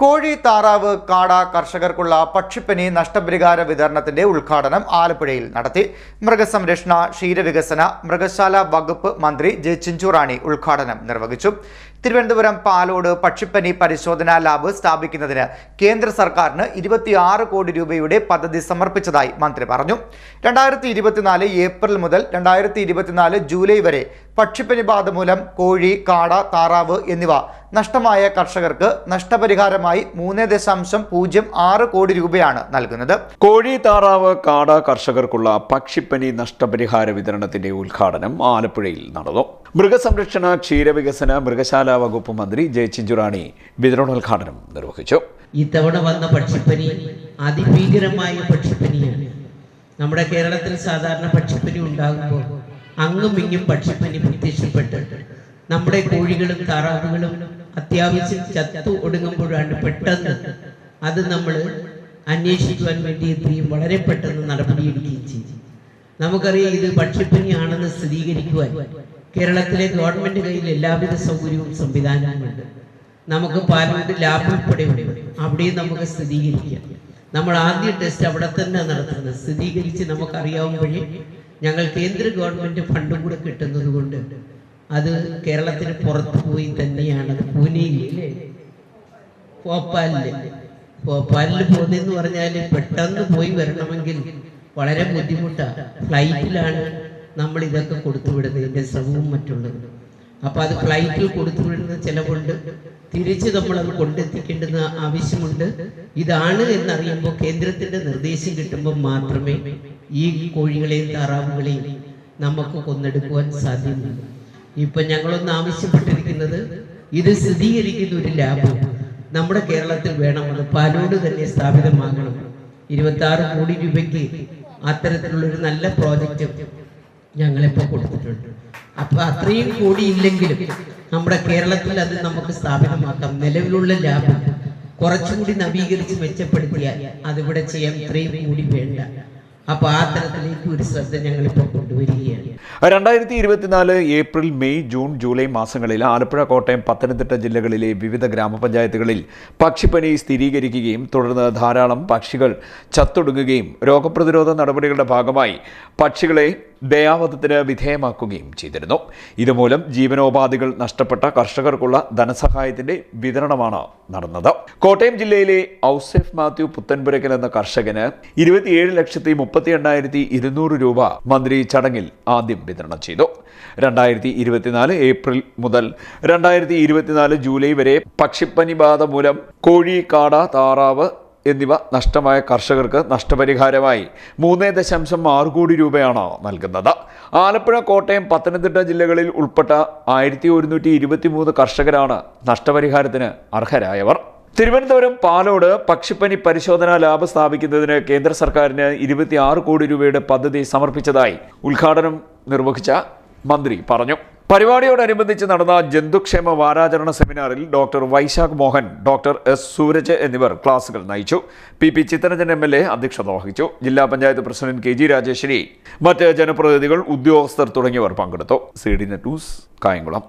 കോഴി താറാവ് കാട കർഷകർക്കുള്ള പക്ഷിപ്പനി നഷ്ടപരിഹാര വിതരണത്തിന്റെ ഉദ്ഘാടനം ആലപ്പുഴയിൽ നടത്തി. മൃഗസംരക്ഷണ ക്ഷീരവികസന മൃഗശാല വകുപ്പ് മന്ത്രി ജെ ചിഞ്ചുറാണി ഉദ്ഘാടനം നിർവഹിച്ചു. തിരുവനന്തപുരം പാലോട് പക്ഷിപ്പനി പരിശോധനാ ലാബ് സ്ഥാപിക്കുന്നതിന് കേന്ദ്ര സർക്കാരിന് ഇരുപത്തിയാറ് കോടി രൂപയുടെ പദ്ധതി സമർപ്പിച്ചതായി മന്ത്രി പറഞ്ഞു. രണ്ടായിരത്തി ഇരുപത്തിനാല് ഏപ്രിൽ മുതൽ രണ്ടായിരത്തി ഇരുപത്തിനാല് ജൂലൈ വരെ പക്ഷിപ്പനി ബാധ മൂലം കോഴി കാട താറാവ് എന്നിവ നഷ്ടമായ കർഷകർക്ക് നഷ്ടപരിഹാരമായി മൂന്ന് ദശാംശം പൂജ്യം ആറ് കോടി രൂപയാണ് നൽകുന്നത്. കോഴി താറാവ് കാട കർഷകർക്കുള്ള പക്ഷിപ്പനി നഷ്ടപരിഹാര വിതരണത്തിന്റെ ഉദ്ഘാടനം ആലപ്പുഴയിൽ നടന്നു. മൃഗസംരക്ഷണ ക്ഷീരവികസന മൃഗശാല വകുപ്പ് മന്ത്രി ജയ ചിഞ്ചുറാണി വിതരണോദ്ഘാടനം നിർവഹിച്ചു. ഇത്തവണ വന്ന പക്ഷിപ്പനി അതിഭീകരമായ പക്ഷിപ്പനിയാണ്. നമ്മുടെ കേരളത്തിൽ സാധാരണ പക്ഷിപ്പനി ഉണ്ടാകുമ്പോൾ അങ്ങും ഇങ്ങും പക്ഷിപ്പനി പ്രത്യക്ഷപ്പെട്ട് നമ്മുടെ കോഴികളും താറാവുകളും അത്യാവശ്യം ചത്തു ഒടുങ്ങുമ്പോഴാണ് പെട്ടെന്ന് അത് നമ്മൾ അന്വേഷിക്കുവാൻ വേണ്ടി എത്തുകയും വളരെ പെട്ടെന്ന് നടപടിയെടുക്കുകയും ചെയ്തു. നമുക്കറിയാം ഇത് പക്ഷിപ്പനിയാണെന്ന് സ്ഥിരീകരിക്കുവാൻ കേരളത്തിലെ ഗവൺമെന്റ് കയ്യിൽ എല്ലാവിധ സൗകര്യവും സംവിധാനവുമുണ്ട് നമുക്ക് പാലോട് ലാബ് ഉൾപ്പെടെയുണ്ട്. അവിടെയും നമുക്ക് സ്ഥിരീകരിക്കാം. നമ്മൾ ആദ്യ ടെസ്റ്റ് അവിടെ തന്നെ നടത്തുന്നത്. സ്ഥിരീകരിച്ച് വഴി ഞങ്ങൾ കേന്ദ്ര ഗവൺമെന്റ് ഫണ്ടും കൂടെ കിട്ടുന്നത് കൊണ്ട് അത് കേരളത്തിന് പുറത്തു പോയി തന്നെയാണ്. അത് പൂനെയിൽ അല്ലേ ഭോപ്പാലിൽ. ഭോപ്പാലിൽ പോകുന്നതെന്ന് പറഞ്ഞാൽ പെട്ടെന്ന് പോയി വരണമെങ്കിൽ വളരെ ബുദ്ധിമുട്ടാണ് ഫ്ലൈറ്റിലാണ് നമ്മൾ ഇതൊക്കെ കൊടുത്തുവിടുന്നത് ഇതിന്റെ ശ്രമവും മറ്റുള്ളത്. അപ്പൊ അത് ഫ്ലൈറ്റിൽ കൊടുത്തുവിടുന്ന ചിലവുണ്ട്. തിരിച്ച് നമ്മൾ അത് കൊണ്ടെത്തിക്കേണ്ടുന്ന ആവശ്യമുണ്ട്. ഇതാണ് എന്നറിയുമ്പോൾ കേന്ദ്രത്തിന്റെ നിർദ്ദേശം കിട്ടുമ്പോൾ മാത്രമേ ഈ കോഴികളെയും താറാവുകളെയും നമുക്ക് കൊന്നെടുക്കുവാൻ സാധ്യമുള്ളൂ. ഇപ്പൊ ഞങ്ങളൊന്ന് ആവശ്യപ്പെട്ടിരിക്കുന്നത് ഇത് സ്ഥിരീകരിക്കുന്ന ഒരു ലാഭം നമ്മുടെ കേരളത്തിൽ വേണം അത് പാലോട് തന്നെ സ്ഥാപിതമാകണം. ഇരുപത്തി ആറ് കോടി രൂപയ്ക്ക് അത്തരത്തിലുള്ള ഒരു നല്ല പ്രോജക്റ്റ് ഞങ്ങളിപ്പോൾ കൊടുത്തിട്ടുണ്ട്. അപ്പൊ അത്രയും കൂടി ഇല്ലെങ്കിലും നമ്മുടെ കേരളത്തിൽ അത് നമുക്ക് സ്ഥാപിതമാക്കാം നിലവിലുള്ള ലാഭം കുറച്ചുകൂടി നവീകരിച്ച് മെച്ചപ്പെടുത്തിയാൽ അതിവിടെ ചെയ്യാൻ ഇത്രയും കൂടി വേണ്ട. അപ്പൊ ആ തരത്തിലേക്ക് ഒരു ശ്രദ്ധ ഞങ്ങളിപ്പോൾ കൊണ്ടുവരികയാണ്. രണ്ടായിരത്തി ഇരുപത്തിനാല് ഏപ്രിൽ മെയ് ജൂൺ ജൂലൈ മാസങ്ങളിൽ ആലപ്പുഴ കോട്ടയം പത്തനംതിട്ട ജില്ലകളിലെ വിവിധ ഗ്രാമപഞ്ചായത്തുകളിൽ പക്ഷിപ്പനി സ്ഥിരീകരിക്കുകയും തുടർന്ന് ധാരാളം പക്ഷികൾ ചത്തൊടുങ്ങുകയും രോഗപ്രതിരോധ നടപടികളുടെ ഭാഗമായി പക്ഷികളെ ദയാവധത്തിന് വിധേയമാക്കുകയും ചെയ്തിരുന്നു. ഇതുമൂലം ജീവനോപാധികൾ നഷ്ടപ്പെട്ട കർഷകർക്കുള്ള ധനസഹായത്തിന്റെ വിതരണമാണ് നടന്നത്. കോട്ടയം ജില്ലയിലെ ഔസെഫ് മാത്യു പുത്തൻപുരക്കൽ എന്ന കർഷകന് ഇരുപത്തിയേഴ് ലക്ഷത്തി മുപ്പത്തി എണ്ണായിരത്തി ഇരുന്നൂറ് രൂപ മന്ത്രി ചടങ്ങിൽ ആദ്യം വിതരണം ചെയ്തു. രണ്ടായിരത്തി ഇരുപത്തിനാല് ഏപ്രിൽ മുതൽ രണ്ടായിരത്തി ഇരുപത്തിനാല് ജൂലൈ വരെ പക്ഷിപ്പനി ബാധ മൂലം കോഴി കാട താറാവ് എന്നിവ നഷ്ടമായ കർഷകർക്ക് നഷ്ടപരിഹാരമായി മൂന്ന് ദശാംശം ആറ് കോടി രൂപയാണ് നൽകുന്നത്. ആലപ്പുഴ കോട്ടയം പത്തനംതിട്ട ജില്ലകളിൽ ഉൾപ്പെട്ട ആയിരത്തി ഒരുന്നൂറ്റി ഇരുപത്തി മൂന്ന് കർഷകരാണ് നഷ്ടപരിഹാരത്തിന് അർഹരായവർ. തിരുവനന്തപുരം പാലോട് പക്ഷിപ്പനി പരിശോധനാ ലാബ് സ്ഥാപിക്കുന്നതിന് കേന്ദ്ര സർക്കാരിന് ഇരുപത്തിയാറ് കോടി രൂപയുടെ പദ്ധതി സമർപ്പിച്ചതായി ഉദ്ഘാടനം നിർവഹിച്ച മന്ത്രി പറഞ്ഞു. പരിപാടിയോടനുബന്ധിച്ച് നടന്ന ജന്തുക്ഷേമ വാരാചരണ സെമിനാറിൽ doctor Vaishakh Mohan doctor S Sooraj എന്നിവർ ക്ലാസുകൾ നയിച്ചു. P P Chittaranjan M L A അധ്യക്ഷത വഹിച്ചു. ജില്ലാ panchayat president K G Rajeshwari മറ്റ് ജനപ്രതിനിധികൾ ഉദ്യോഗസ്ഥർ തുടങ്ങിയവർ പങ്കെടുത്തു. C D net news Kayamkulam.